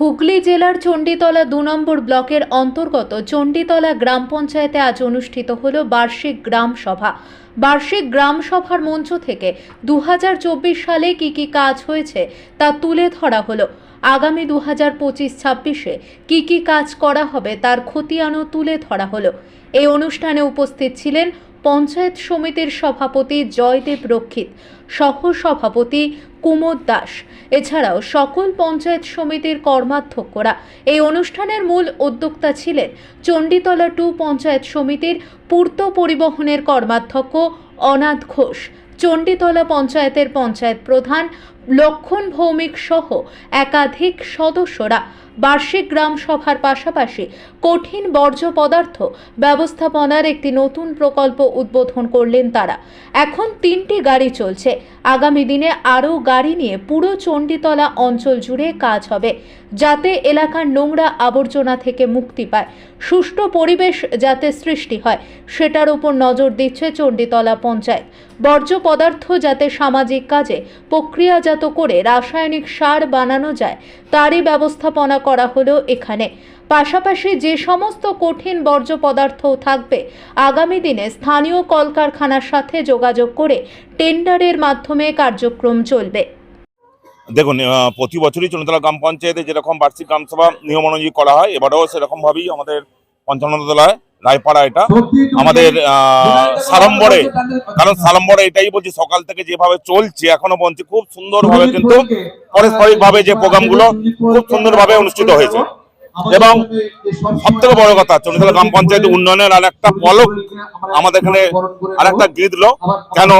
হুগলি জেলার চণ্ডীতলা দু নম্বর ব্লকের অন্তর্গত চণ্ডীতলা গ্রাম পঞ্চায়েতে আজ অনুষ্ঠিত হল বার্ষিক গ্রাম সভা। বার্ষিক গ্রাম সভার মঞ্চ থেকে দু হাজার চব্বিশ সালে কি কি কাজ হয়েছে তা তুলে ধরা হলো। আগামী দু হাজার পঁচিশ ছাব্বিশে কী কী কাজ করা হবে তার খতিয়ানও তুলে ধরা হলো। এই অনুষ্ঠানে উপস্থিত ছিলেন পঞ্চায়েত সমিতির সভাপতি জয়দেব রক্ষিত সহ সভাপতি কুমোদ দাস। এছাড়াও সকল পঞ্চায়েত সমিতির কর্মাধ্যক্ষরা এই অনুষ্ঠানের মূল উদ্যোক্তা ছিলেন চণ্ডীতলা টু পঞ্চায়েত সমিতির পূর্ত পরিবহনের কর্মাধ্যক্ষ অনাথ ঘোষ, চণ্ডীতলা পঞ্চায়েতের পঞ্চায়েত প্রধান লক্ষণ ভৌমিক সহ একাধিক সদস্যরা বার্ষিক গ্রাম সভার পাশাপাশি কঠিন বর্জ্য পদার্থ ব্যবস্থাপনার একটি নতুন প্রকল্প উদ্বোধন করলেন তারা। এখন তিনটি গাড়ি চলছে। আগামী দিনে আরও গাড়ি নিয়ে পুরো চণ্ডীতলা অঞ্চল জুড়ে কাজ হবে, যাতে এলাকার নোংরা আবর্জনা থেকে মুক্তি পায়। সুষ্ঠু পরিবেশ যাতে সৃষ্টি হয়, সেটার উপর নজর দিচ্ছে চণ্ডীতলা পঞ্চায়েত। বর্জ্য পদার্থ যাতে সামাজিক কাজে প্রক্রিয়াজাত করে রাসায়নিক সার বানানো যায়, তারই ব্যবস্থাপনা করা হলো এখানে। পাশাপাশি যে সমস্ত কঠিন বর্জ্য পদার্থ থাকবে, আগামী দিনে স্থানীয় কলকারখানার সাথে যোগাযোগ করে টেন্ডারের মাধ্যমে কার্যক্রম চলবে। দেখুন প্রতি বছরই চন্দ্রতলা গ্রাম পঞ্চায়েতে যেরকম বার্ষিক গ্রামসভা নিয়ম অনুযায়ী করা হয়, এবারেও সেরকমভাবেই আমাদের পঞ্চান্নতলায় রায়পাড়া এটা। আমাদের আহ, সাড়ম্বরে কারণ সাড়ম্বরে এটাই বলছি সকাল থেকে যেভাবে চলছে এখনও পর্যন্ত খুব সুন্দরভাবে কিন্তু পারস্পরিক ভাবে যে প্রোগ্রামগুলো খুব সুন্দরভাবে অনুষ্ঠিত হয়েছে। এবং সব থেকে বড় কথা চন্দ্রতলা গ্রাম পঞ্চায়েত উন্নয়নের আর একটা পলক আমাদের এখানে আর একটা গিয়ে কেন?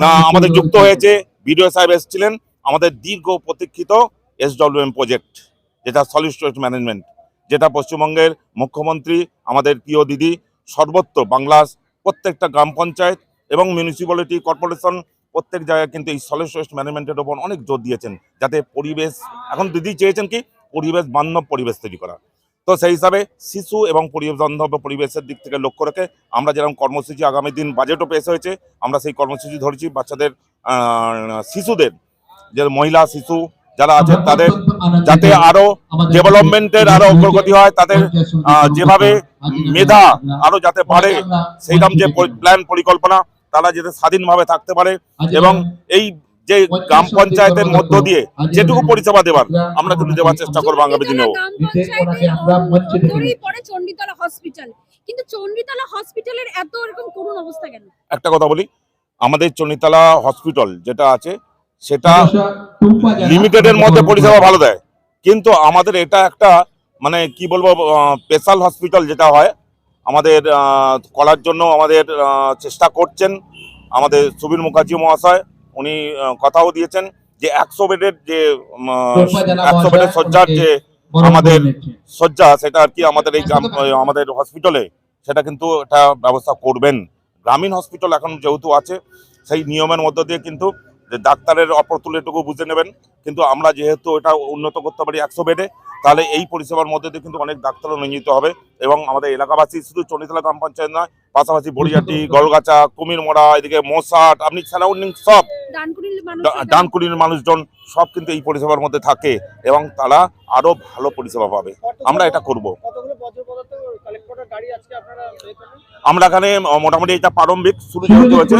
না আমাদের যুক্ত হয়েছে বিডিও সাহেব এসেছিলেন আমাদের দীর্ঘ প্রতীক্ষিত এসডব্লিউএম প্রজেক্ট যেটা সলিড স্টোরেজ ম্যানেজমেন্ট যেটা পশ্চিমবঙ্গের মুখ্যমন্ত্রী, আমাদের প্রিয় দিদি, সর্বত্র বাংলার প্রত্যেকটা গ্রাম পঞ্চায়েত এবং মিউনিসিপ্যালিটি কর্পোরেশন প্রত্যেক জায়গায় কিন্তু এই সলিড স্টোরেজ ম্যানেজমেন্টের ওপর অনেক জোর দিয়েছেন যাতে পরিবেশ, এখন দিদি চেয়েছেন কি? পরিবেশ বান্ধব পরিবেশ তৈরি করা তো সেই হিসাবে শিশু এবং পরিবেশ বান্ধব পরিবেশের দিক থেকে লক্ষ্য রেখে আমরা যেরকম কর্মসূচি আগামী দিন বাজেটও পেশ হয়েছে, আমরা সেই কর্মসূচি ধরেছি বাচ্চাদের শিশুদের, যে মহিলা, শিশু যারা আছে তাদের যাতে আরও ডেভেলপমেন্টের আরও অগ্রগতি হয় তাদের যেভাবে মেধা আরও যাতে বাড়ে সেইরকম যে প্ল্যান পরিকল্পনা তারা যাতে স্বাধীনভাবে থাকতে পারে এবং এই যে গ্রাম পঞ্চায়েতের মধ্য দিয়ে যেটুকু পরিষেবা দেবার আমরা কিন্তু দেওয়ার চেষ্টা করব আগামী দিনেও। চণ্ডীতলা গ্রাম পঞ্চায়েতের উত্তরেই পড়ে চণ্ডীতলা হসপিটাল কিন্তু চণ্ডীতলা হসপিটালের এত এরকম করুণ অবস্থা কেন? একটা কথা বলি আমাদের চনিতলা হসপিটাল যেটা আছে সেটা লিমিটেডের মধ্যে পরিষেবা ভালো দেয়। কিন্তু আমাদের এটা একটা মানে কি বলব স্পেশাল হসপিটাল যেটা হয় আমাদের করার জন্য আমাদের চেষ্টা করছেন আমাদের সুবীর মুখার্জি মহাশয়। উনি কথাও দিয়েছেন যে একশো বেডের যে একশো বেডের শয্যার যে আমাদের শয্যা সেটা আর কি আমাদের এই আমাদের হসপিটালে সেটা কিন্তু এটা ব্যবস্থা করবেন। গ্রামীণ হসপিটাল এখন যেহেতু আছে সেই নিয়মের মধ্য দিয়ে কিন্তু যে ডাক্তারের অপরতুলেটুকু বুঝে নেবেন। কিন্তু আমরা যেহেতু এটা উন্নত করতে পারি একশো বেডে তাহলে এই পরিষেবার মধ্যে দিয়ে কিন্তু অনেক ডাক্তারও নিয়োজিত হবে এবং আমাদের এলাকাবাসী শুধু চণ্ডীতলা গ্রাম পঞ্চায়েত নয় পাশাপাশি বড়িয়াটি গলগাছা কুমিরমোড়া এদিকে মশাট আপনি সারাউন্ডিং সব ডানকুনির মানুষজন সব কিন্তু এই পরিষেবার মধ্যে থাকে এবং তারা আরও ভালো পরিষেবা পাবে। আমরা এটা করব? আমরা এখানে মোটামুটি এটা প্রারম্ভিক শুরু যেহেতু হয়েছে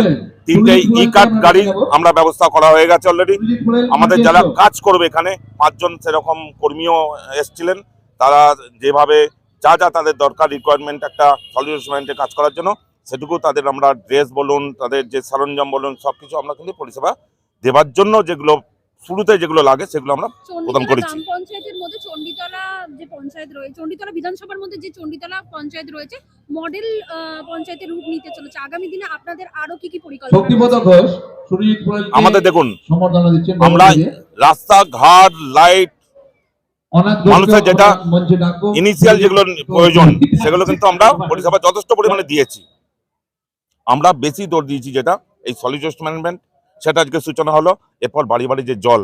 তিনটে ই কার্ড গাড়ি আমরা ব্যবস্থা করা হয়ে গেছে অলরেডি আমাদের যারা কাজ করবে এখানে পাঁচজন সেরকম কর্মীও এসছিলেন। তারা যেভাবে যা যা তাদের দরকার রিকোয়ারমেন্ট একটা সলিউশনমেন্টে কাজ করার জন্য সেটুকু তাদের আমরা ড্রেস বলুন তাদের যে সরঞ্জাম বলুন সব কিছু আমরা কিন্তু পরিষেবা দেওয়ার জন্য যেগুলো শুরুতে যেগুলো লাগে সেগুলো আমরা প্রদান করেছি। পঞ্চায়েতের মধ্যে চণ্ডীতলা যে পঞ্চায়েত রয়েছে চণ্ডীতলা বিধানসভার মধ্যে যে চণ্ডীতলা পঞ্চায়েত রয়েছে মডেল আহ, পঞ্চায়েতের রূপ নিতে চলেছে। আগামী দিনে আপনাদের আরও কি কি পরিকল্পনা ঘোষ আমাদের দেখুন আমরা রাস্তাঘাট লাইট মানুষের যেটা ইনিশিয়াল যেগুলো প্রয়োজন সেগুলো কিন্তু আমরা পরিষেবা যথেষ্ট পরিমাণে দিয়েছি। আমরা বেশি দৌড় দিয়েছি যেটা এই সলিড ওয়েস্ট ম্যানেজমেন্ট সেটা আজকে সূচনা হলো। এরপর বাড়ি বাড়ি যে জল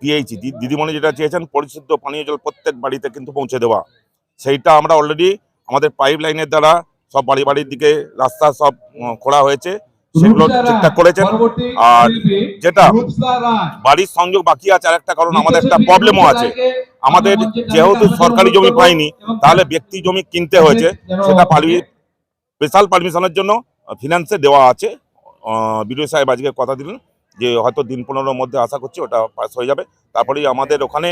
পিএইচি দিদিমণি যেটা চেয়েছেন পরিশুদ্ধ পানীয় জল প্রত্যেক বাড়িতে কিন্তু পৌঁছে দেওয়া। সেইটা আমরা অলরেডি আমাদের পাইপ লাইনের দ্বারা সব বাড়ি বাড়ির দিকে রাস্তা সব খোঁড়া হয়েছে। সেগুলো ঠিকঠাক করেছেন। আর যেটা বাড়ির সংযোগ বাকি আছে আরেকটা কারণ আমাদের একটা প্রবলেমও আছে। আমাদের যেহেতু সরকারি জমি পাইনি তাহলে ব্যক্তি জমি কিনতে হয়েছে। সেটা পারমি স্পেশাল পারমিশনের জন্য ফিনান্সে দেওয়া আছে। বিডিও সাহেব আজকে কথা দিলেন যে হয়তো দিন পনেরোর মধ্যে আশা করছি ওটা পাস হয়ে যাবে। তারপরেই আমাদের ওখানে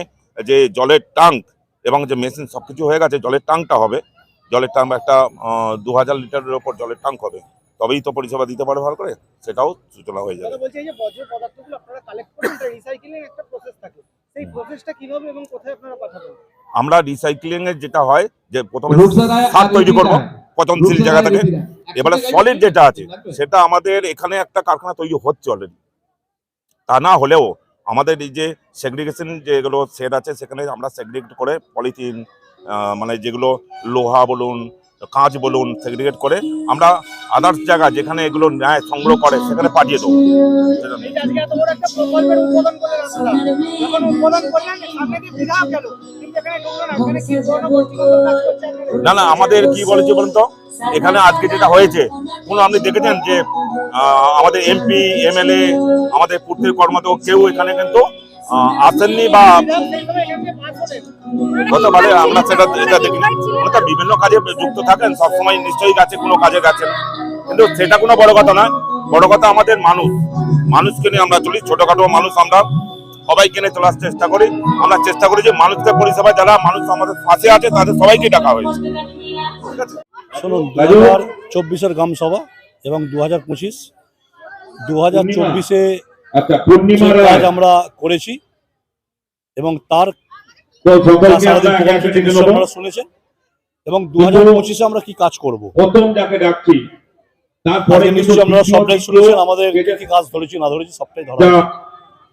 যে জলের ট্যাঙ্ক এবং যে মেশিন সব কিছু হয়ে গেছে জলের ট্যাঙ্কটা হবে। জলের ট্যাঙ্ক একটা দু হাজার লিটারের ওপর জলের ট্যাঙ্ক হবে। তবেই তো পরিষেবা দিতে পারে ভালো করে সেটাও সূচনা হয়ে যাবে। দাদা বলছি এই যে বর্জ্য পদার্থগুলো আপনারা কালেক্ট করেন এটা রিসাইকেলিং একটা প্রসেস থাকে। সেই প্রসেসটা কীভাবে এবং কোথায় আপনারা পাঠাবেন? আমরা রিসাইক্লিং এর যেটা হয় যে প্রথমে সার তৈরি করব। পচনশীল জায়গা থেকে এবারে সলিড যেটা আছে সেটা আমাদের এখানে একটা কারখানা তৈরি হচ্ছে অলরেডি তা না হলেও আমাদের এই যে সেগ্রিগেশন যেগুলো সেট আছে সেখানে আমরা সেগ্রিগেট করে পলিথিন মানে যেগুলো লোহা বলুন কাঁচ বলুন সেগ্রিগেট করে আমরা আদার্স জায়গা যেখানে এগুলো ন্যায় সংগ্রহ করে, সেখানে পাঠিয়ে দেবো না? না, আমাদের কি বলেছে বলুন তো এখানে আজকে যেটা হয়েছে, কোনো আপনি দেখেছেন যে আমাদের এমপি এমএলএ আমাদের পূর্তের কর্মত কেউ এখানে কিন্তু আসেননি বা হতে পারে আমরা সেটা এটা আমরা তো বিভিন্ন কাজে যুক্ত থাকেন সবসময় নিশ্চয়ই গেছে কোনো কাজে গেছেন। কিন্তু সেটা কোনো বড় কথা নয়। বড় কথা আমাদের মানুষ। মানুষকে নিয়ে আমরা চলি ছোটখাটো মানুষ আমরা সবাইকে নিয়ে চলার চেষ্টা করি। আমরা চেষ্টা করি যে মানুষকে পরিষেবা যারা মানুষ আমাদের পাশে আছে তাদের সবাইকে ডাকা হয়েছে। শুনুন দু হাজার চব্বিশের গ্রাম সভা এবং দু হাজার পঁচিশ দু হাজার চব্বিশে আচ্ছা কাজ আমরা করেছি এবং তার শুনেছেন। এবং দু হাজার পঁচিশে আমরা কি কাজ করব? প্রথম যাকে ডাকছি তারপরে আজকে নিশ্চয়ই আপনারা সবটাই শুনেছেন আমাদের কি কাজ ধরেছি না ধরেছি সবটাই ধরা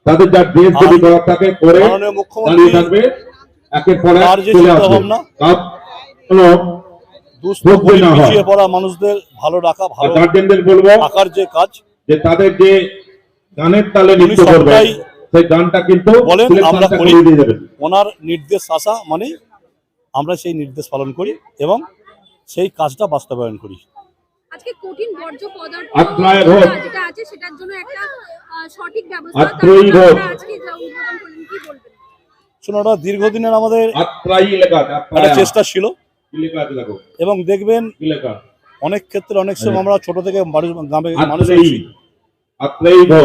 তাদের যা দেশ যদি আর করার থাকে করে মুখ্যমন্ত্রী থাকবে একের পর এক যে চলে চিন্তা আসবে। ভাবনা, কাজ হলো দুস্থ না হয়। পিছিয়ে পড়া মানুষদের ভালো রাখা ভালো গার্জেনদের বলব থাকার যে কাজ যে তাদের যে গানের তালে নৃত্য করবে। সেই গানটা কিন্তু বলেন, আমরা করি। ওনার নির্দেশ আসা মানে আমরা সেই নির্দেশ পালন করি এবং সেই কাজটা বাস্তবায়ন করি। আজকে কঠিন বর্জ্য পদার্থ যেটা আছে সেটার জন্য একটা সঠিক ব্যবস্থা আত্রয়ী তার জন্য রোগ। আপনারা আজকে যা উদ্বোধন করলেন কি বলবেন? শুনুন ওটা দীর্ঘদিনের আমাদের একটা চেষ্টা ছিল। এবং দেখবেন অনেক ক্ষেত্রে অনেক সময় আমরা ছোট থেকে মানুষ- গ্রামে মানুষ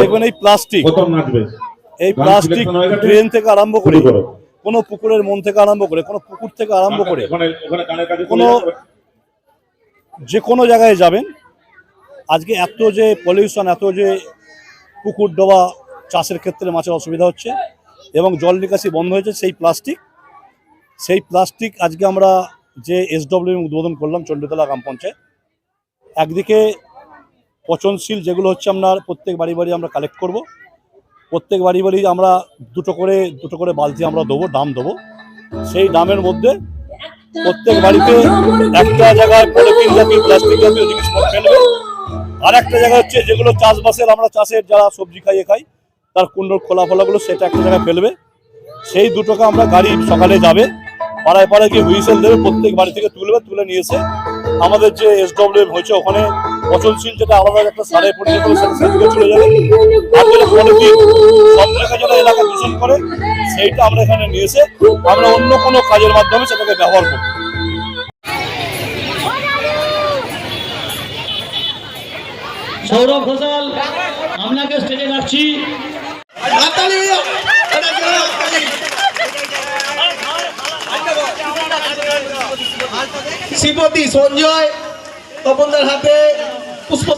দেখবেন এই প্লাস্টিক। এই প্লাস্টিক ড্রেন থেকে আরম্ভ করে কোনো পুকুরের মন থেকে আরম্ভ করে কোনো পুকুর থেকে আরম্ভ করে কোনো- যে কোনো জায়গায় যাবেন। আজকে এত যে পলিউশন এত যে পুকুর ডোবা চাষের ক্ষেত্রে মাছের অসুবিধা হচ্ছে এবং জল নিকাশি বন্ধ হয়েছে সেই প্লাস্টিক সেই প্লাস্টিক আজকে আমরা যে এসডব্লিউ উদ্বোধন করলাম চণ্ডীতলা গ্রাম পঞ্চায়েত একদিকে পচনশীল যেগুলো হচ্ছে আপনার প্রত্যেক বাড়ি বাড়ি আমরা কালেক্ট করব। প্রত্যেক বাড়ি বাড়ি আমরা দুটো করে দুটো করে বালতি আমরা দেবো ডাম দেবো। সেই ডামের মধ্যে প্রত্যেক বাড়িতে একটা জায়গায় পলিথিন জাতীয়, প্লাস্টিক জাতীয় জিনিস ফেলবে আর একটা জায়গা হচ্ছে যেগুলো চাষবাসের, আমরা চাষের যারা সবজি খাইয়ে খাই, তার কুণ্ডর খোলা ফলাগুলো সেটা একটা জায়গায় ফেলবে। সেই দুটোকে আমরা গাড়ি সকালে যাবে, পাড়ায় পাড়ায় গিয়ে হুইসেল দেবে প্রত্যেক বাড়ি থেকে তুলবে, তুলে নিয়ে এসে আমাদের যে এস ডব্লিউ হয়েছে, ওখানে পচনশীল যেটা আলাদা একটা সারে সেদিকে চলে যাবে। সব জায়গায় এলাকা দূষণ করে, সেইটা আমরা এখানে নিয়ে এসে আমরা অন্য কোনো কাজের মাধ্যমে সেটাকে ব্যবহার করব। সৌরভ ঘোষাল, আপনাকে স্টেজে রাখছি শ্রীপতি সঞ্জয় তপনদার হাতে পুষ্প